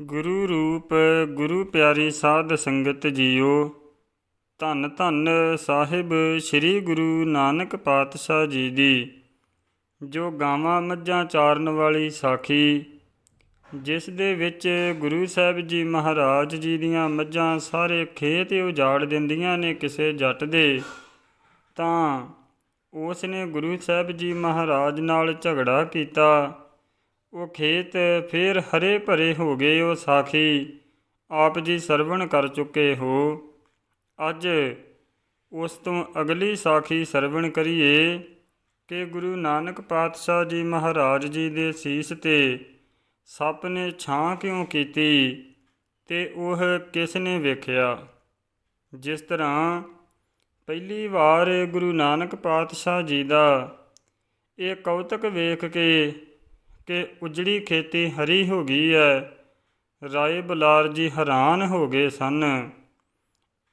ਗੁਰੂ ਰੂਪ, ਗੁਰੂ ਪਿਆਰੀ ਸਾਧ ਸੰਗਤ ਜੀਓ। ਧੰਨ ਧੰਨ ਸਾਹਿਬ ਸ੍ਰੀ ਗੁਰੂ ਨਾਨਕ ਪਾਤਸ਼ਾਹ ਜੀ ਦੀ, ਜੋ ਗਾਵਾਂ ਮੱਝਾਂ ਚਾਰਨ ਵਾਲੀ ਸਾਖੀ, ਜਿਸ ਦੇ ਵਿੱਚ ਗੁਰੂ ਸਾਹਿਬ ਜੀ ਮਹਾਰਾਜ ਜੀ ਦੀਆਂ ਮੱਝਾਂ ਸਾਰੇ ਖੇਤ ਉਜਾੜ ਦਿੰਦੀਆਂ ਨੇ ਕਿਸੇ ਜੱਟ ਦੇ, ਤਾਂ ਉਸ ਨੇ ਗੁਰੂ ਸਾਹਿਬ ਜੀ ਮਹਾਰਾਜ ਨਾਲ ਝਗੜਾ ਕੀਤਾ। ਉਹ ਖੇਤ ਫੇਰ ਹਰੇ ਭਰੇ ਹੋ ਗਏ ਉਹ ਸਾਖੀ, ਆਪ ਜੀ ਸਰਵਣ ਕਰ ਚੁੱਕੇ ਹੋ। ਅੱਜ ਉਸ ਤੋਂ ਅਗਲੀ ਸਾਖੀ ਸਰਵਣ ਕਰੀਏ ਕਿ ਗੁਰੂ ਨਾਨਕ ਪਾਤਸ਼ਾਹ ਜੀ ਮਹਾਰਾਜ ਜੀ ਦੇ ਸੀਸ ਤੇ ਸੱਪ ਨੇ ਛਾਂ ਕਿਉਂ ਕੀਤੀ ਤੇ ਉਹ ਕਿਸ ਨੇ ਵੇਖਿਆ? ਜਿਸ ਤਰ੍ਹਾਂ ਪਹਿਲੀ ਵਾਰ ਗੁਰੂ ਨਾਨਕ ਪਾਤਸ਼ਾਹ ਜੀ ਦਾ ਇਹ ਕੌਤਕ ਵੇਖ ਕੇ ਕਿ ਉਜੜੀ ਖੇਤੀ ਹਰੀ ਹੋ ਗਈ ਹੈ ਰਾਏ ਬਲਾਰ ਜੀ ਹੈਰਾਨ ਹੋ ਗਏ ਸਨ।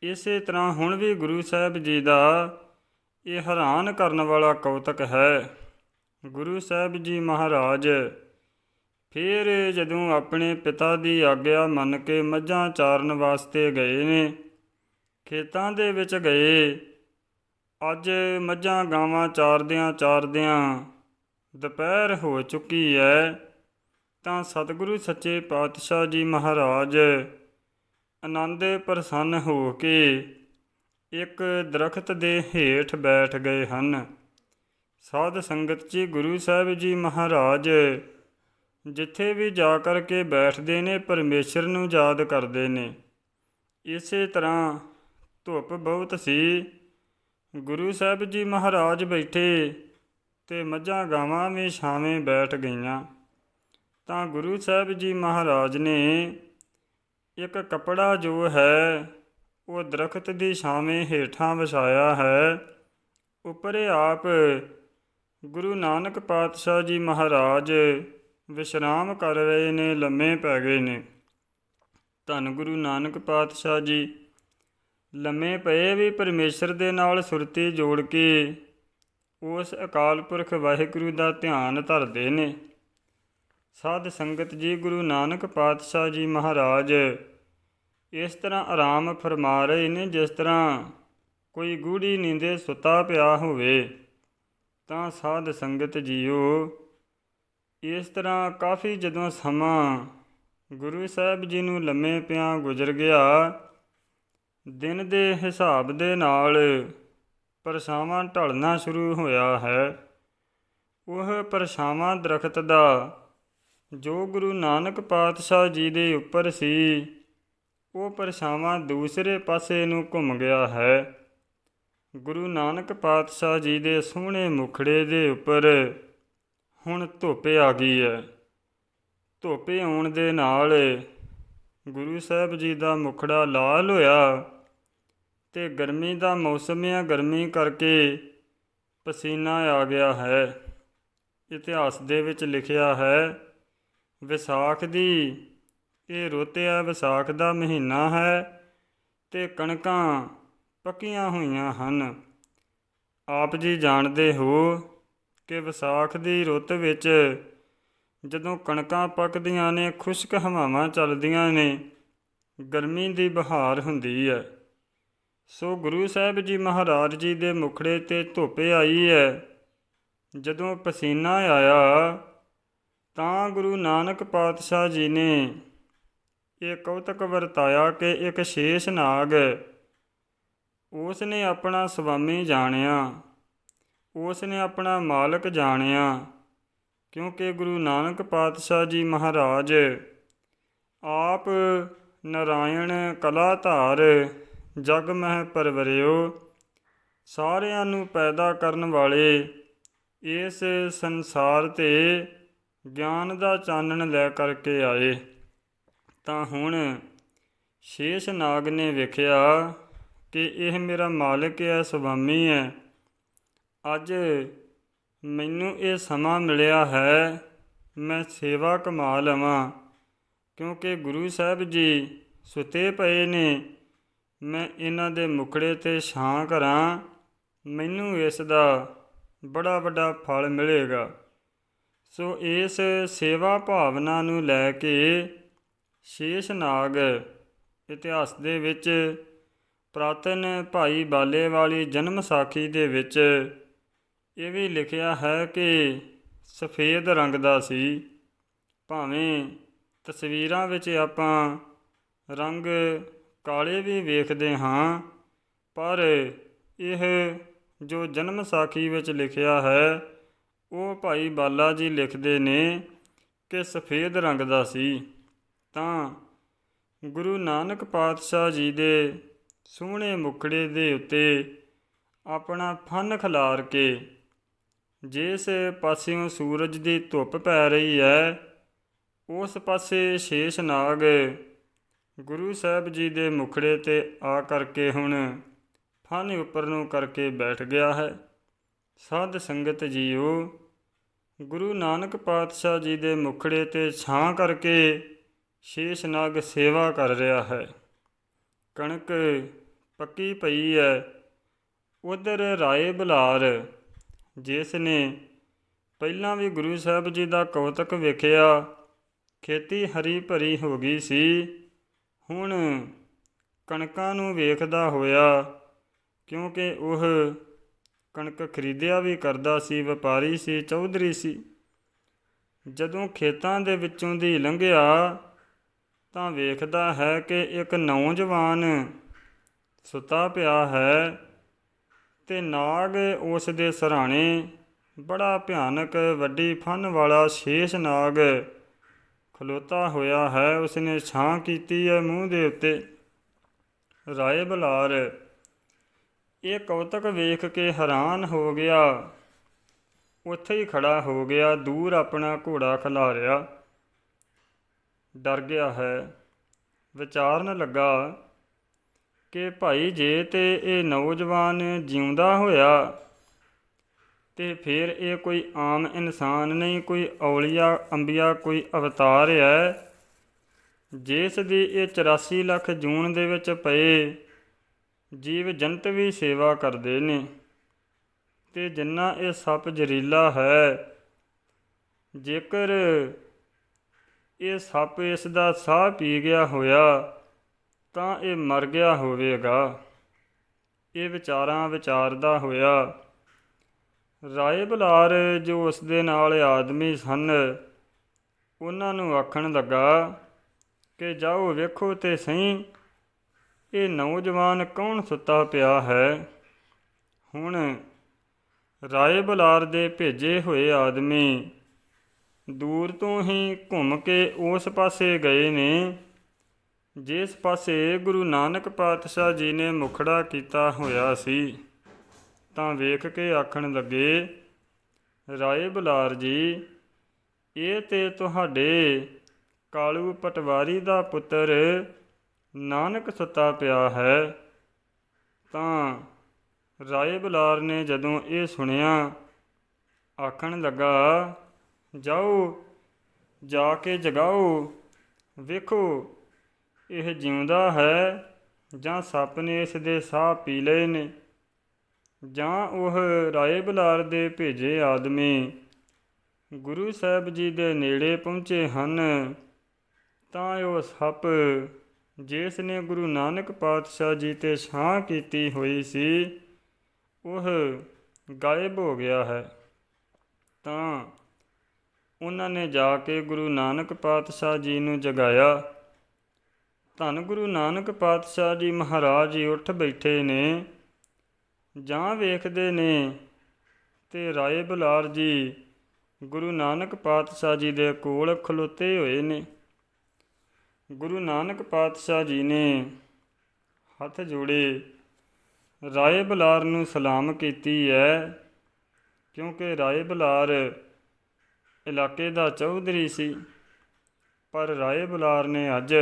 ਇਸੇ ਤਰ੍ਹਾਂ ਹੁਣ ਵੀ ਗੁਰੂ ਸਾਹਿਬ ਜੀ ਦਾ ਇਹ ਹੈਰਾਨ ਕਰਨ ਵਾਲਾ ਕੌਤਕ ਹੈ। ਗੁਰੂ ਸਾਹਿਬ ਜੀ ਮਹਾਰਾਜ ਫਿਰ ਜਦੋਂ ਆਪਣੇ ਪਿਤਾ ਦੀ ਆਗਿਆ ਮੰਨ ਕੇ ਮੱਝਾਂ ਚਾਰਨ ਵਾਸਤੇ ਗਏ ਨੇ, ਖੇਤਾਂ ਦੇ ਵਿੱਚ ਗਏ, ਅੱਜ ਮੱਝਾਂ ਗਾਵਾਂ ਚਾਰਦਿਆਂ ਚਾਰਦਿਆਂ ਦੁਪਹਿਰ ਹੋ ਚੁੱਕੀ ਹੈ ਤਾਂ ਸਤਿਗੁਰੂ ਸੱਚੇ ਪਾਤਸ਼ਾਹ ਜੀ ਮਹਾਰਾਜ ਆਨੰਦ ਪ੍ਰਸੰਨ ਹੋ ਕੇ ਇੱਕ ਦਰਖਤ ਦੇ ਹੇਠ ਬੈਠ ਗਏ ਹਨ। ਸਾਧ ਸੰਗਤ ਜੀ, ਗੁਰੂ ਸਾਹਿਬ ਜੀ ਮਹਾਰਾਜ ਜਿੱਥੇ ਵੀ ਜਾ ਕਰਕੇ ਬੈਠਦੇ ਨੇ, ਪਰਮੇਸ਼ਰ ਨੂੰ ਯਾਦ ਕਰਦੇ ਨੇ। ਇਸੇ ਤਰ੍ਹਾਂ ਧੁੱਪ ਬਹੁਤ ਸੀ। ਗੁਰੂ ਸਾਹਿਬ ਜੀ ਮਹਾਰਾਜ ਬੈਠੇ ਤੇ ਮੱਝਾਂ ਗਾਵਾਂ ਵੀ ਛਾਵੇਂ ਬੈਠ ਗਈਆਂ। ਤਾਂ ਗੁਰੂ ਸਾਹਿਬ ਜੀ ਮਹਾਰਾਜ ਨੇ ਇੱਕ ਕਪੜਾ ਜੋ ਹੈ, ਉਹ ਦਰਖਤ ਦੀ ਛਾਵੇਂ ਹੇਠਾਂ ਵਿਛਾਇਆ ਹੈ। ਉੱਪਰੇ ਆਪ ਗੁਰੂ ਨਾਨਕ ਪਾਤਸ਼ਾਹ ਜੀ ਮਹਾਰਾਜ ਵਿਸ਼ਰਾਮ ਕਰ ਰਹੇ ਨੇ, ਲੰਮੇ ਪੈ ਗਏ ਨੇ। ਧੰਨ ਗੁਰੂ ਨਾਨਕ ਪਾਤਸ਼ਾਹ ਜੀ, ਲੰਮੇ ਪਏ ਵੀ ਪਰਮੇਸ਼ਰ ਦੇ ਨਾਲ ਸੁਰਤੀ ਜੋੜ ਕੇ ਉਸ ਅਕਾਲ ਪੁਰਖ ਵਾਹਿਗੁਰੂ ਦਾ ਧਿਆਨ ਧਰਦੇ ਨੇ। ਸਾਧ ਸੰਗਤ ਜੀ, ਗੁਰੂ ਨਾਨਕ ਪਾਤਸ਼ਾਹ ਜੀ ਮਹਾਰਾਜ, ਇਸ ਤਰ੍ਹਾਂ ਆਰਾਮ ਫਰਮਾ ਰਹੇ ਨੇ, ਜਿਸ ਤਰ੍ਹਾਂ ਕੋਈ ਗੂੜੀ ਨੀਂਦੇ ਸੁੱਤਾ ਪਿਆ ਹੋਵੇ, ਤਾਂ ਸਾਧ ਸੰਗਤ ਜੀਓ, ਇਸ ਤਰ੍ਹਾਂ ਕਾਫੀ ਜਦੋਂ ਸਮਾਂ ਗੁਰੂ ਸਾਹਿਬ ਜੀ ਨੂੰ ਲੰਮੇ ਪਿਆਂ ਗੁਜ਼ਰ ਗਿਆ, ਦਿਨ ਦੇ ਹਿਸਾਬ ਦੇ ਨਾਲ ਪਰਛਾਵਾਂ ਢਲਣਾ ਸ਼ੁਰੂ ਹੋਇਆ ਹੈ। ਉਹ ਪਰਛਾਵਾਂ ਦਰਖਤ ਦਾ, ਜੋ ਗੁਰੂ ਨਾਨਕ ਪਾਤਸ਼ਾਹ ਜੀ ਦੇ ਉੱਪਰ ਸੀ, ਉਹ ਪਰਛਾਵਾਂ ਦੂਸਰੇ ਪਾਸੇ ਨੂੰ ਘੁੰਮ ਗਿਆ ਹੈ। ਗੁਰੂ ਨਾਨਕ ਪਾਤਸ਼ਾਹ ਜੀ ਦੇ ਸੋਹਣੇ ਮੁਖੜੇ ਦੇ ਉੱਪਰ ਹੁਣ ਧੁੱਪ ਆ ਗਈ ਹੈ। ਧੁੱਪ ਆਉਣ ਦੇ ਨਾਲ ਗੁਰੂ ਸਾਹਿਬ ਜੀ ਦਾ ਮੁਖੜਾ ਲਾਲ ਹੋਇਆ। ਅਤੇ ਗਰਮੀ ਦਾ ਮੌਸਮ ਆ, ਗਰਮੀ ਕਰਕੇ ਪਸੀਨਾ ਆ ਗਿਆ ਹੈ। ਇਤਿਹਾਸ ਦੇ ਵਿੱਚ ਲਿਖਿਆ ਹੈ, ਵਿਸਾਖ ਦੀ, ਇਹ ਰੁੱਤ ਹੈ ਵਿਸਾਖ ਦਾ ਮਹੀਨਾ ਹੈ ਤੇ ਕਣਕਾਂ ਪੱਕੀਆਂ ਹੋਈਆਂ ਹਨ। ਆਪ ਜੀ ਜਾਣਦੇ ਹੋ ਕਿ ਵਿਸਾਖ ਦੀ ਰੁੱਤ ਵਿੱਚ ਜਦੋਂ ਕਣਕਾਂ ਪੱਕਦੀਆਂ ਨੇ, ਖੁਸ਼ਕ ਹਵਾਵਾਂ ਚੱਲਦੀਆਂ ਨੇ, ਗਰਮੀ ਦੀ ਬਹਾਰ ਹੁੰਦੀ ਹੈ। ਸੋ ਗੁਰੂ ਸਾਹਿਬ ਜੀ ਮਹਾਰਾਜ ਜੀ ਦੇ ਮੁਖੜੇ ਤੇ ਧੁੱਪ ਆਈ ਹੈ। ਜਦੋਂ ਪਸੀਨਾ ਆਇਆ, ਤਾਂ ਗੁਰੂ ਨਾਨਕ ਪਾਤਸ਼ਾਹ ਜੀ ਨੇ ਇਹ ਕੌਤਕ ਵਰਤਾਇਆ ਕਿ ਇੱਕ ਸ਼ੇਸ਼ ਨਾਗ ਉਸ ਨੇ ਆਪਣਾ ਸੁਆਮੀ ਜਾਣਿਆ ਉਸ ਨੇ ਆਪਣਾ ਮਾਲਕ ਜਾਣਿਆ, ਕਿਉਂਕਿ ਗੁਰੂ ਨਾਨਕ ਪਾਤਸ਼ਾਹ ਜੀ ਮਹਾਰਾਜ ਆਪ ਨਰਾਇਣ ਕਲਾਧਾਰ ਜਗ ਮਹਿ ਪਰਵਰਿਓ, ਸਾਰਿਆਂ ਨੂੰ ਪੈਦਾ ਕਰਨ ਵਾਲੇ, ਇਸ ਸੰਸਾਰ ਤੇ ਗਿਆਨ ਦਾ ਚਾਨਣ ਲੈ ਕਰਕੇ ਆਏ। ਤਾਂ ਹੁਣ ਸ਼ੇਸ਼ ਨਾਗ ਨੇ ਵੇਖਿਆ ਕਿ ਇਹ ਮੇਰਾ ਮਾਲਕ ਹੈ, ਸੁਭਾਮੀ ਹੈ। ਅੱਜ ਮੈਨੂੰ ਇਹ ਸਮਾਂ ਮਿਲਿਆ ਹੈ, ਮੈਂ ਸੇਵਾ ਕਮਾ ਲਵਾਂ, ਕਿਉਂਕਿ ਗੁਰੂ ਸਾਹਿਬ ਜੀ ਸੁਤੇ ਪਏ ਨੇ। ਮੈਂ ਇਹਨਾਂ ਦੇ ਮੁਖੜੇ ਤੇ ਛਾਂ ਕਰਾਂ, ਮੈਨੂੰ ਇਸ ਦਾ ਬੜਾ ਵੱਡਾ ਫਲ ਮਿਲੇਗਾ। ਸੋ ਇਸ ਸੇਵਾ ਭਾਵਨਾ ਨੂੰ ਲੈ ਕੇ ਸ਼ੇਸ਼ ਨਾਗ ਇਤਿਹਾਸ ਦੇ ਵਿੱਚ ਪ੍ਰਾਤਨ ਭਾਈ ਬਾਲੇ ਵਾਲੀ ਜਨਮ ਸਾਖੀ ਦੇ ਵਿੱਚ ਇਹ ਵੀ ਲਿਖਿਆ ਹੈ ਕਿ ਸਫੇਦ ਰੰਗ ਦਾ ਸੀ। ਭਾਵੇਂ ਤਸਵੀਰਾਂ ਵਿੱਚ ਆਪਾਂ ਰੰਗ ਕਾਲੇ ਵੀ ਵੇਖਦੇ ਹਾਂ, ਪਰ ਇਹ ਜੋ ਜਨਮ ਸਾਖੀ ਵਿੱਚ ਲਿਖਿਆ ਹੈ, ਉਹ ਭਾਈ ਬਾਲਾ ਜੀ ਲਿਖਦੇ ਨੇ ਕਿ ਸਫੇਦ ਰੰਗ ਦਾ ਸੀ। ਤਾਂ ਗੁਰੂ ਨਾਨਕ ਪਾਤਸ਼ਾਹ ਜੀ ਦੇ ਸੋਹਣੇ ਮੁਖੜੇ ਦੇ ਉੱਤੇ ਆਪਣਾ ਫਨ ਖਿਲਾਰ ਕੇ ਜਿਸ ਪਾਸਿਓਂ ਸੂਰਜ ਦੀ ਧੁੱਪ ਪੈ ਰਹੀ ਹੈ, ਉਸ ਪਾਸੇ ਸ਼ੇਸ਼ ਨਾਗ ਗੁਰੂ ਸਾਹਿਬ ਜੀ ਦੇ ਮੁਖੜੇ ਤੇ ਆ ਕਰਕੇ ਹੁਣ ਫਨ ਉੱਪਰ ਨੂੰ ਕਰਕੇ ਬੈਠ ਗਿਆ ਹੈ। ਸਾਧ ਸੰਗਤ ਜੀਓ, ਗੁਰੂ ਨਾਨਕ ਪਾਤਸ਼ਾਹ ਜੀ ਦੇ ਮੁਖੜੇ ਤੇ ਛਾਂ ਕਰਕੇ ਸ਼ੇਸ਼ ਨਾਗ ਸੇਵਾ ਕਰ ਰਿਹਾ ਹੈ। ਕਣਕ ਪੱਕੀ ਪਈ ਹੈ ਉਧਰ ਰਾਏ ਬੁਲਾਰ, ਜਿਸ ਨੇ ਪਹਿਲਾਂ ਵੀ ਗੁਰੂ ਸਾਹਿਬ ਜੀ ਦਾ ਕੌਤਕ ਵੇਖਿਆ, ਖੇਤੀ ਹਰੀ ਭਰੀ ਹੋ ਗਈ ਸੀ। ਹੁਣ ਕਣਕਾਂ ਨੂੰ ਵੇਖਦਾ ਹੋਇਆ, ਕਿਉਂਕਿ ਉਹ ਕਣਕ ਖਰੀਦਿਆ ਵੀ ਕਰਦਾ ਸੀ, ਵਪਾਰੀ ਸੀ, ਚੌਧਰੀ ਸੀ। ਜਦੋਂ ਖੇਤਾਂ ਦੇ ਵਿੱਚੋਂ ਦੀ ਲੰਘਿਆ, ਤਾਂ ਵੇਖਦਾ ਹੈ ਕਿ ਇੱਕ ਨੌਜਵਾਨ ਸੁੱਤਾ ਪਿਆ ਹੈ ਤੇ ਨਾਗ ਉਸ ਦੇ ਸਰਾਣੇ ਬੜਾ ਭਿਆਨਕ ਵੱਡੀ ਫਨ ਵਾਲਾ ਸ਼ੇਸ਼ ਨਾਗ ਖਲੋਤਾ ਹੋਇਆ ਹੈ, ਉਸਨੇ ਛਾਂ ਕੀਤੀ ਹੈ ਮੂੰਹ ਦੇ ਉੱਤੇ। ਰਾਏ ਬਲਾਰ, ਇਹ ਕੌਤਕ ਵੇਖ ਕੇ ਹੈਰਾਨ ਹੋ ਗਿਆ। ਉੱਥੇ ਹੀ ਖੜਾ ਹੋ ਗਿਆ, ਦੂਰ ਆਪਣਾ ਘੋੜਾ ਖਿਲਾਰਿਆ। ਡਰ ਗਿਆ ਹੈ। ਵਿਚਾਰਨ ਲੱਗਾ ਕਿ ਭਾਈ ਜੇ ਤੇ ਇਹ ਨੌਜਵਾਨ ਜਿਉਂਦਾ ਹੋਇਆ ਤੇ ਫਿਰ ਇਹ ਕੋਈ ਆਮ ਇਨਸਾਨ ਨਹੀਂ, ਕੋਈ ਔਲੀਆ, ਅੰਬੀਆ, ਕੋਈ ਅਵਤਾਰ ਹੈ। ਜਿਸ ਦੀ ਇਹ 84 ਲੱਖ ਜੂਨ ਦੇ ਵਿੱਚ ਪਏ, ਜੀਵ ਜੰਤ ਵੀ ਸੇਵਾ ਕਰਦੇ ਨੇ। ਤੇ ਜਿੰਨਾ ਇਹ ਸੱਪ ਜ਼ਹਿਰੀਲਾ ਹੈ, ਜੇਕਰ ਇਹ ਸੱਪ ਇਸ ਦਾ ਸਾਹ ਪੀ ਗਿਆ ਹੋਇਆ, ਤਾਂ ਇਹ ਮਰ ਗਿਆ ਹੋਵੇਗਾ। ਇਹ ਵਿਚਾਰਾਂ ਵਿਚਾਰਦਾ ਹੋਇਆ ਰਾਏ ਬੁਲਾਰ ਜੋ ਉਸ ਦੇ ਨਾਲ ਆਦਮੀ ਸਨ, ਉਹਨਾਂ ਨੂੰ ਆਖਣ ਲੱਗਾ ਕਿ ਜਾਓ ਵੇਖੋ ਤੇ ਸਹੀ, ਇਹ ਨੌਜਵਾਨ ਕੌਣ ਸੁੱਤਾ ਪਿਆ ਹੈ? ਹੁਣ ਰਾਏ ਬੁਲਾਰ ਦੇ ਭੇਜੇ ਹੋਏ ਆਦਮੀ ਦੂਰ ਤੋਂ ਹੀ ਘੁੰਮ ਕੇ ਉਸ ਪਾਸੇ ਗਏ ਨੇ, ਜਿਸ ਪਾਸੇ ਗੁਰੂ ਨਾਨਕ ਪਾਤਸ਼ਾਹ ਜੀ ਨੇ ਮੁਖੜਾ ਕੀਤਾ ਹੋਇਆ ਸੀ। ਤਾਂ ਵੇਖ ਕੇ ਆਖਣ ਲੱਗੇ, ਰਾਏ ਬਲਾਰ ਜੀ, ਇਹ ਤੇ ਤੁਹਾਡੇ ਕਾਲੂ ਪਟਵਾਰੀ ਦਾ ਪੁੱਤਰ ਨਾਨਕ ਸੁੱਤਾ ਪਿਆ ਹੈ। ਤਾਂ ਰਾਏ ਬਲਾਰ ਨੇ ਜਦੋਂ ਇਹ ਸੁਣਿਆ, ਆਖਣ ਲੱਗਾ, ਜਾਓ, ਜਾ ਕੇ ਜਗਾਓ, ਵੇਖੋ, ਇਹ ਜਿਉਂਦਾ ਹੈ ਜਾਂ ਸੱਪ ਨੇ ਇਸ ਦੇ ਸਾਹ ਪੀ ਲਏ ਨੇ? ਜਾਂ ਉਹ ਰਾਏ ਬਲਾਰ ਦੇ ਭੇਜੇ ਆਦਮੀ ਗੁਰੂ ਸਾਹਿਬ ਜੀ ਦੇ ਨੇੜੇ ਪਹੁੰਚੇ ਹਨ, ਤਾਂ ਉਹ ਸੱਪ ਜਿਸ ਨੇ ਗੁਰੂ ਨਾਨਕ ਪਾਤਸ਼ਾਹ ਜੀ ਤੇ ਛਾਂ ਕੀਤੀ ਹੋਈ ਸੀ, ਉਹ ਗਾਇਬ ਹੋ ਗਿਆ ਹੈ। ਤਾਂ ਉਹਨਾਂ ਨੇ ਜਾ ਕੇ ਗੁਰੂ ਨਾਨਕ ਪਾਤਸ਼ਾਹ ਜੀ ਨੂੰ ਜਗਾਇਆ। ਧੰਨ ਗੁਰੂ ਨਾਨਕ ਪਾਤਸ਼ਾਹ ਜੀ ਮਹਾਰਾਜ ਜੀ ਉੱਠ ਬੈਠੇ ਨੇ। ਜਾਂ ਵੇਖਦੇ ਨੇ ਤੇ ਰਾਏ ਬੁਲਾਰ ਜੀ ਗੁਰੂ ਨਾਨਕ ਪਾਤਸ਼ਾਹ ਜੀ ਦੇ ਕੋਲ ਖਲੋਤੇ ਹੋਏ ਨੇ। ਗੁਰੂ ਨਾਨਕ ਪਾਤਸ਼ਾਹ ਜੀ ਨੇ ਹੱਥ ਜੋੜੇ ਰਾਏ ਬੁਲਾਰ ਨੂੰ ਸਲਾਮ ਕੀਤੀ ਹੈ, ਕਿਉਂਕਿ ਰਾਏ ਬੁਲਾਰ ਇਲਾਕੇ ਦਾ ਚੌਧਰੀ ਸੀ। ਪਰ ਰਾਏ ਬੁਲਾਰ ਨੇ ਅੱਜ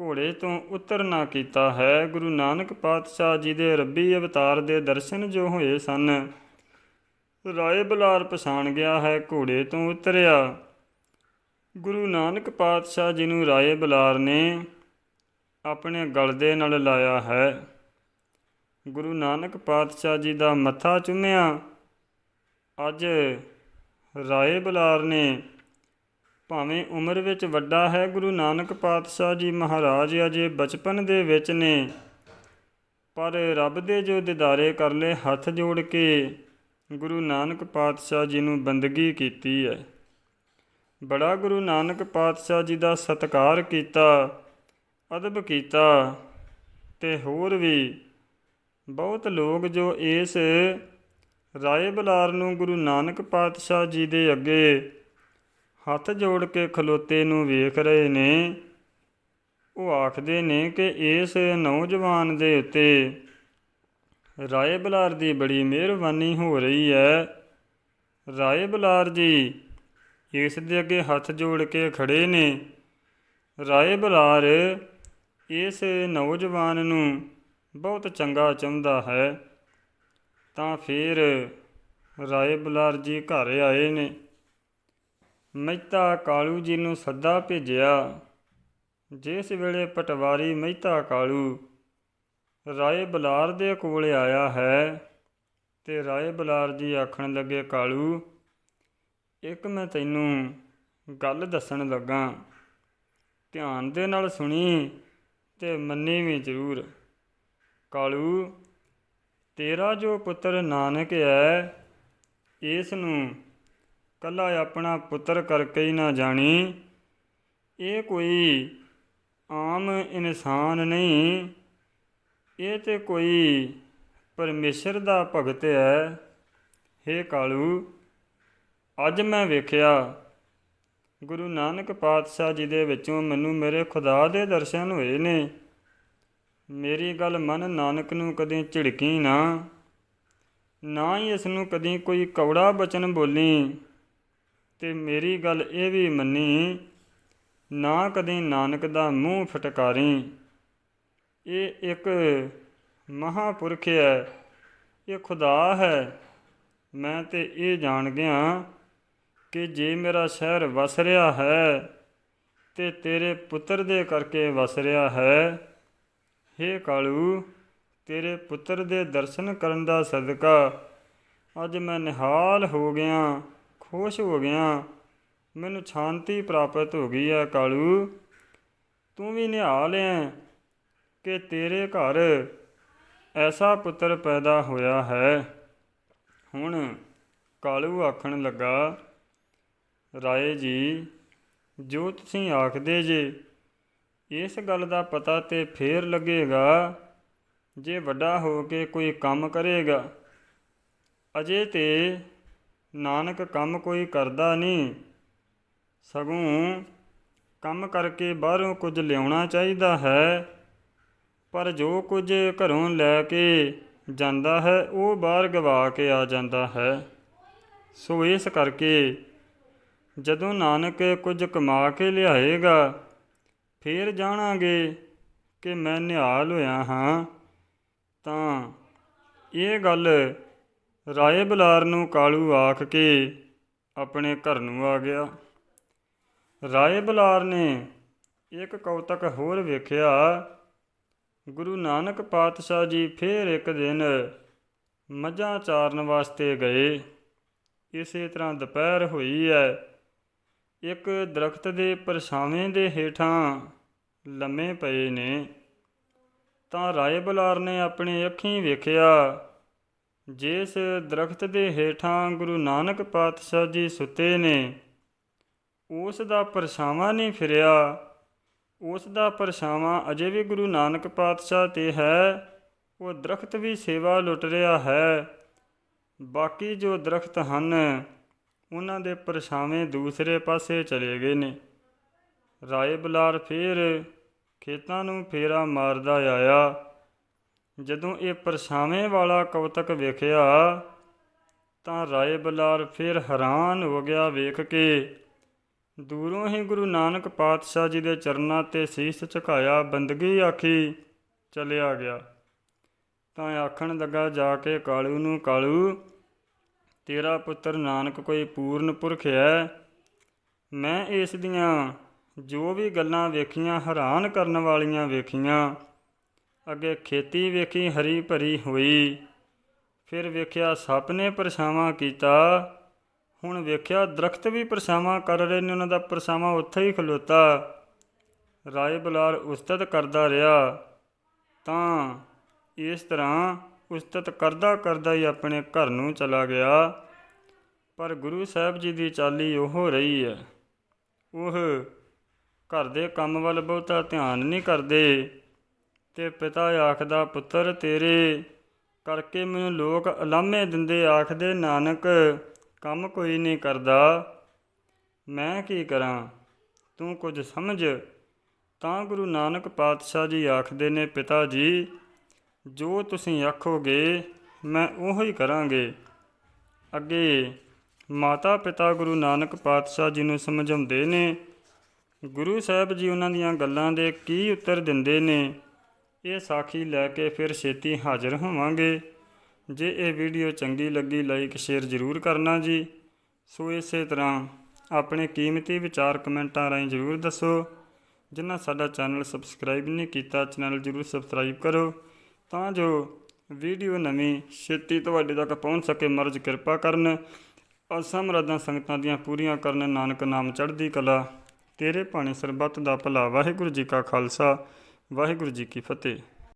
ਘੋੜੇ ਤੋਂ ਉਤਰਨਾ ਕੀਤਾ ਹੈ। ਗੁਰੂ ਨਾਨਕ ਪਾਤਸ਼ਾਹ ਜੀ ਦੇ ਰੱਬੀ ਅਵਤਾਰ ਦੇ ਦਰਸ਼ਨ ਜੋ ਹੋਏ ਸਨ, ਰਾਏ ਬੁਲਾਰ ਪਛਾਣ ਗਿਆ ਹੈ, ਘੋੜੇ ਤੋਂ ਉਤਰਿਆ। ਗੁਰੂ ਨਾਨਕ ਪਾਤਸ਼ਾਹ ਜੀ ਨੂੰ ਰਾਏ ਬੁਲਾਰ ਨੇ ਆਪਣੇ ਗਲ ਦੇ ਨਾਲ ਲਾਇਆ ਹੈ। ਗੁਰੂ ਨਾਨਕ ਪਾਤਸ਼ਾਹ ਜੀ ਦਾ ਮੱਥਾ ਚੁੰਮਿਆ। ਅੱਜ ਰਾਏ ਬੁਲਾਰ ਨੇ ਭਾਵੇਂ ਉਮਰ ਵਿੱਚ ਵੱਡਾ ਹੈ, ਗੁਰੂ ਨਾਨਕ ਪਾਤਸ਼ਾਹ ਜੀ ਮਹਾਰਾਜ ਅਜੇ ਬਚਪਨ ਦੇ ਵਿੱਚ ਨੇ। ਪਰ ਰੱਬ ਦੇ ਜੋ ਦਿਦਾਰੇ ਕਰ ਲਏ ਹੱਥ ਜੋੜ ਕੇ ਗੁਰੂ ਨਾਨਕ ਪਾਤਸ਼ਾਹ ਜੀ ਨੂੰ ਬੰਦਗੀ ਕੀਤੀ ਹੈ। ਬੜਾ ਗੁਰੂ ਨਾਨਕ ਪਾਤਸ਼ਾਹ ਜੀ ਦਾ ਸਤਿਕਾਰ ਕੀਤਾ, ਅਦਬ ਕੀਤਾ ਤੇ ਹੋਰ ਵੀ ਬਹੁਤ ਲੋਕ ਜੋ ਇਸ ਰਾਏ ਬਲਾਰ ਨੂੰ ਗੁਰੂ ਨਾਨਕ ਪਾਤਸ਼ਾਹ ਜੀ ਦੇ ਅੱਗੇ ਹੱਥ ਜੋੜ ਕੇ ਖਲੋਤੇ ਨੂੰ ਵੇਖ ਰਹੇ ਨੇ। ਉਹ ਆਖਦੇ ਨੇ ਕਿ ਇਸ ਨੌਜਵਾਨ ਦੇ ਉੱਤੇ ਰਾਏ ਬਲਾਰ ਦੀ ਬੜੀ ਮਿਹਰਬਾਨੀ ਹੋ ਰਹੀ ਹੈ। ਰਾਏ ਬਲਾਰ ਜੀ, ਇਸ ਦੇ ਅੱਗੇ ਹੱਥ ਜੋੜ ਕੇ ਖੜੇ ਨੇ। ਰਾਏ ਬਲਾਰ, ਇਸ ਨੌਜਵਾਨ ਨੂੰ ਬਹੁਤ ਚੰਗਾ ਚਾਹੁੰਦਾ ਹੈ। ਤਾਂ ਫਿਰ ਰਾਏ ਬਲਾਰ ਜੀ ਘਰ ਆਏ ਨੇ। ਮਹਿਤਾ ਕਾਲੂ ਜੀ ਨੂੰ ਸੱਦਾ ਭੇਜਿਆ। ਜਿਸ ਵੇਲੇ ਪਟਵਾਰੀ ਮਹਿਤਾ ਕਾਲੂ ਰਾਏ ਬਲਾਰ ਦੇ ਕੋਲ ਆਇਆ ਹੈ ਤੇ ਰਾਏ ਬਲਾਰ ਜੀ ਆਖਣ ਲੱਗੇ, ਕਾਲੂ, ਇੱਕ ਮੈਂ ਤੈਨੂੰ ਗੱਲ ਦੱਸਣ ਲੱਗਾ। ਧਿਆਨ ਦੇ ਨਾਲ ਸੁਣੀ ਤੇ ਮੰਨੀ ਵੀ ਜ਼ਰੂਰ। ਕਾਲੂ, ਤੇਰਾ ਜੋ ਪੁੱਤਰ ਨਾਨਕ ਹੈ, ਇਸ ਨੂੰ ਕੱਲਾ ਆਪਣਾ ਪੁੱਤਰ ਕਰਕੇ ਹੀ ਨਾ ਜਾਣੀ। ਇਹ ਕੋਈ ਆਮ ਇਨਸਾਨ ਨਹੀਂ। ਇਹ ਤੇ ਕੋਈ ਪਰਮੇਸ਼ਰ ਦਾ ਭਗਤ ਹੈ। ਹੇ ਕਾਲੂ, ਅੱਜ ਮੈਂ ਵੇਖਿਆ, ਗੁਰੂ ਨਾਨਕ ਪਾਤਸ਼ਾਹ ਜੀ ਦੇ ਵਿੱਚੋਂ ਮੈਨੂੰ ਮੇਰੇ ਖੁਦਾ ਦੇ ਦਰਸ਼ਨ ਹੋਏ ਨੇ। ਮੇਰੀ ਗੱਲ ਮਨ ਨਾਨਕ ਨੂੰ ਕਦੇ ਝਿੜਕੀ ਨਾ। ਨਾ ਹੀ ਇਸ ਨੂੰ ਕਦੀ ਕੋਈ ਕੌੜਾ ਬਚਨ ਬੋਲੀ। ਤੇ ਮੇਰੀ ਗੱਲ ਇਹ ਵੀ ਮੰਨੀ, ਨਾ ਕਦੇ ਨਾਨਕ ਦਾ ਮੂੰਹ ਫਟਕਾਰੀ। ਇਹ ਇੱਕ ਮਹਾਪੁਰਖ ਹੈ, ਇਹ ਖੁਦਾ ਹੈ। ਮੈਂ ਤੇ ਇਹ ਜਾਣ ਗਿਆ ਕਿ ਜੇ ਮੇਰਾ ਸ਼ਹਿਰ ਵਸ ਰਿਹਾ ਹੈ ਤੇ ਤੇਰੇ ਪੁੱਤਰ ਦੇ ਕਰਕੇ ਵਸ ਰਿਹਾ ਹੈ, ਹੇ ਕਾਲੂ, ਤੇਰੇ ਪੁੱਤਰ ਦੇ ਦਰਸ਼ਨ ਕਰਨ ਦਾ ਸਦਕਾ ਅੱਜ ਮੈਂ ਨਿਹਾਲ ਹੋ ਗਿਆ। ਖੁਸ਼ ਹੋ ਗਿਆ। ਮੈਨੂੰ ਸ਼ਾਂਤੀ ਪ੍ਰਾਪਤ ਹੋ ਗਈ ਹੈ ਕਾਲੂ। ਤੂੰ ਵੀ ਨਿਹਾਲ ਹੈ ਕਿ ਤੇਰੇ ਘਰ ਐਸਾ ਪੁੱਤਰ ਪੈਦਾ ਹੋਇਆ ਹੈ। ਹੁਣ ਕਾਲੂ ਆਖਣ ਲੱਗਾ, ਰਾਏ ਜੀ, ਜੋ ਤੁਸੀਂ ਆਖਦੇ ਜੇ, ਇਸ ਗੱਲ ਦਾ ਪਤਾ ਤੇ ਫੇਰ ਲੱਗੇਗਾ ਜੇ ਵੱਡਾ ਹੋ ਕੇ ਕੋਈ ਕੰਮ ਕਰੇਗਾ। ਅਜੇ ਤੇ ਨਾਨਕ ਕੰਮ ਕੋਈ ਕਰਦਾ ਨਹੀਂ। ਸਗੋਂ ਕੰਮ ਕਰਕੇ ਬਾਹਰੋਂ ਕੁਝ ਲਿਆਉਣਾ ਚਾਹੀਦਾ ਹੈ, ਪਰ ਜੋ ਕੁਝ ਘਰੋਂ ਲੈ ਕੇ ਜਾਂਦਾ ਹੈ, ਉਹ ਬਾਹਰ ਗਵਾ ਕੇ ਆ ਜਾਂਦਾ ਹੈ। ਸੋ ਇਸ ਕਰਕੇ ਜਦੋਂ ਨਾਨਕ ਕੁਝ ਕਮਾ ਕੇ ਲਿਆਏਗਾ, ਫੇਰ ਜਾਣਾਂਗੇ ਕਿ ਮੈਂ ਨਿਹਾਲ ਹੋਇਆ ਹਾਂ। ਤਾਂ ਇਹ ਗੱਲ ਰਾਏ ਬਲਾਰ ਨੂੰ ਕਾਲੂ ਆਖ ਕੇ ਆਪਣੇ ਘਰ ਨੂੰ ਆ ਗਿਆ। ਰਾਏ ਬਲਾਰ ਨੇ ਇੱਕ ਕੌਤਕ ਹੋਰ ਵੇਖਿਆ। ਗੁਰੂ ਨਾਨਕ ਪਾਤਸ਼ਾਹ ਜੀ ਫੇਰ ਇੱਕ ਦਿਨ ਮੱਝਾਂ ਚਾਰਨ ਵਾਸਤੇ ਗਏ। ਇਸੇ ਤਰ੍ਹਾਂ ਦੁਪਹਿਰ ਹੋਈ ਹੈ ਇੱਕ ਦਰਖਤ ਦੇ ਪਰਛਾਵੇਂ ਦੇ ਹੇਠਾਂ ਲੰਮੇ ਪਏ ਨੇ। ਤਾਂ ਰਾਏ ਬਲਾਰ ਨੇ ਆਪਣੇ ਅੱਖੀਂ ਵੇਖਿਆ ਜਿਸ ਦਰਖਤ ਦੇ ਹੇਠਾਂ ਗੁਰੂ ਨਾਨਕ ਪਾਤਸ਼ਾਹ ਜੀ ਸੁੱਤੇ ਨੇ, ਉਸ ਦਾ ਪਰਛਾਵਾਂ ਨਹੀਂ ਫਿਰਿਆ। ਉਸ ਦਾ ਪਰਛਾਵਾਂ ਅਜੇ ਵੀ ਗੁਰੂ ਨਾਨਕ ਪਾਤਸ਼ਾਹ ਤੇ ਹੈ, ਉਹ ਦਰਖਤ ਵੀ ਸੇਵਾ ਲੁੱਟ ਰਿਹਾ ਹੈ। ਬਾਕੀ ਜੋ ਦਰਖਤ ਹਨ, ਉਹਨਾਂ ਦੇ ਪਰਛਾਵੇਂ ਦੂਸਰੇ ਪਾਸੇ ਚਲੇ ਗਏ ਨੇ। ਰਾਏ ਬਲਾਰ ਫੇਰ ਖੇਤਾਂ ਨੂੰ ਫੇਰਾ ਮਾਰਦਾ ਆਇਆ। ਜਦੋਂ ਇਹ ਪਰਛਾਵੇਂ ਵਾਲਾ ਕੌਤਕ ਵੇਖਿਆ, ਤਾਂ ਰਾਏ ਬਲਾਰ ਫਿਰ ਹੈਰਾਨ ਹੋ ਗਿਆ ਵੇਖ ਕੇ। ਦੂਰੋਂ ਹੀ ਗੁਰੂ ਨਾਨਕ ਪਾਤਸ਼ਾਹ ਜੀ ਦੇ ਚਰਨਾਂ ਤੇ ਸੀਸ ਝੁਕਾਇਆ ਬੰਦਗੀ ਆਖੀ, ਚਲਿਆ ਗਿਆ। ਤਾਂ ਆਖਣ ਲੱਗਾ, ਜਾ ਕੇ ਕਾਲੂ ਨੂੰ ਕਾਲੂ, ਤੇਰਾ ਪੁੱਤਰ ਨਾਨਕ ਕੋਈ ਪੂਰਨ ਪੁਰਖ ਹੈ ਮੈਂ ਇਸ ਦੀਆਂ ਜੋ ਵੀ ਗੱਲਾਂ ਵੇਖੀਆਂ, ਹੈਰਾਨ ਕਰਨ ਵਾਲੀਆਂ ਵੇਖੀਆਂ। ਅੱਗੇ ਖੇਤੀ ਵੇਖੀ ਹਰੀ ਭਰੀ ਹੋਈ। ਫਿਰ ਵੇਖਿਆ ਸੱਪ ਨੇ ਪਰਛਾਵਾਂ ਕੀਤਾ। ਹੁਣ ਵੇਖਿਆ ਦਰਖਤ ਵੀ ਪਰਛਾਵਾਂ ਕਰ ਰਹੇ ਨੇ, ਉਹਨਾਂ ਦਾ ਪਰਛਾਵਾਂ ਉੱਥੇ ਹੀ ਖਲੋਤਾ। ਰਾਏ ਬਲਾਰ ਉਸਤਤ ਕਰਦਾ ਰਿਹਾ। ਤਾਂ ਇਸ ਤਰ੍ਹਾਂ ਉਸਤਤ ਕਰਦਾ ਕਰਦਾ ਹੀ ਆਪਣੇ ਘਰ ਨੂੰ ਚਲਾ ਗਿਆ। ਪਰ ਗੁਰੂ ਸਾਹਿਬ ਜੀ ਦੀ ਚਾਲੀ ਉਹ ਰਹੀ ਹੈ। ਉਹ ਘਰ ਦੇ ਕੰਮ ਵੱਲ ਬਹੁਤਾ ਧਿਆਨ ਨਹੀਂ ਕਰਦੇ। ਤੇ ਪਿਤਾ ਆਖਦਾ, ਪੁੱਤਰ ਤੇਰੇ ਕਰਕੇ ਮੈਨੂੰ ਲੋਕ ਅਲਾਮੇ ਦਿੰਦੇ ਆਖਦੇ, ਨਾਨਕ, ਕੰਮ ਕੋਈ ਨਹੀਂ ਕਰਦਾ। ਮੈਂ ਕੀ ਕਰਾਂ? ਤੂੰ ਕੁਝ ਸਮਝ? ਤਾਂ ਗੁਰੂ ਨਾਨਕ ਪਾਤਸ਼ਾਹ ਜੀ ਆਖਦੇ ਨੇ, ਪਿਤਾ ਜੀ, ਜੋ ਤੁਸੀਂ ਆਖੋਗੇ, ਮੈਂ ਉਹੋ ਹੀ ਕਰਾਂਗੇ। ਅੱਗੇ ਮਾਤਾ ਪਿਤਾ ਗੁਰੂ ਨਾਨਕ ਪਾਤਸ਼ਾਹ ਜੀ ਨੂੰ ਸਮਝਾਉਂਦੇ ਨੇ, ਗੁਰੂ ਸਾਹਿਬ ਜੀ, ਉਹਨਾਂ ਦੀਆਂ ਗੱਲਾਂ ਦੇ ਕੀ ਉੱਤਰ ਦਿੰਦੇ ਨੇ? ਇਹ ਸਾਖੀ ਲੈ ਕੇ ਫਿਰ ਛੇਤੀ ਹਾਜ਼ਰ ਹੋਵਾਂਗੇ। ਜੇ ਇਹ ਵੀਡੀਓ ਚੰਗੀ ਲੱਗੀ ਲਾਈਕ ਸ਼ੇਅਰ ਜ਼ਰੂਰ ਕਰਨਾ ਜੀ। ਸੋ ਇਸੇ ਤਰ੍ਹਾਂ ਆਪਣੇ ਕੀਮਤੀ ਵਿਚਾਰ ਕਮੈਂਟਾਂ ਰਾਹੀਂ ਜ਼ਰੂਰ ਦੱਸੋ। ਜਿਨ੍ਹਾਂ ਸਾਡਾ ਚੈਨਲ ਸਬਸਕ੍ਰਾਈਬ ਨਹੀਂ ਕੀਤਾ, ਚੈਨਲ ਜ਼ਰੂਰ ਸਬਸਕ੍ਰਾਈਬ ਕਰੋ। ਤਾਂ ਜੋ ਵੀਡੀਓ ਨਵੀਂ ਛੇਤੀ ਤੁਹਾਡੇ ਤੱਕ ਪਹੁੰਚ ਸਕੇ, ਮਰਜ ਕਿਰਪਾ ਕਰਨ। ਅਸਾਂ ਮਰਾਦਾਂ ਸੰਗਤਾਂ ਦੀਆਂ ਪੂਰੀਆਂ ਕਰਨ, ਨਾਨਕ ਨਾਮ ਚੜ੍ਹਦੀ ਕਲਾ। ਤੇਰੇ ਭਾਣੇ ਸਰਬੱਤ ਦਾ ਭਲਾ, ਵਾਹਿਗੁਰੂ ਜੀ ਕਾ ਖਾਲਸਾ। ਵਾਹਿਗੁਰੂ ਜੀ ਕੀ ਫਤਿਹ।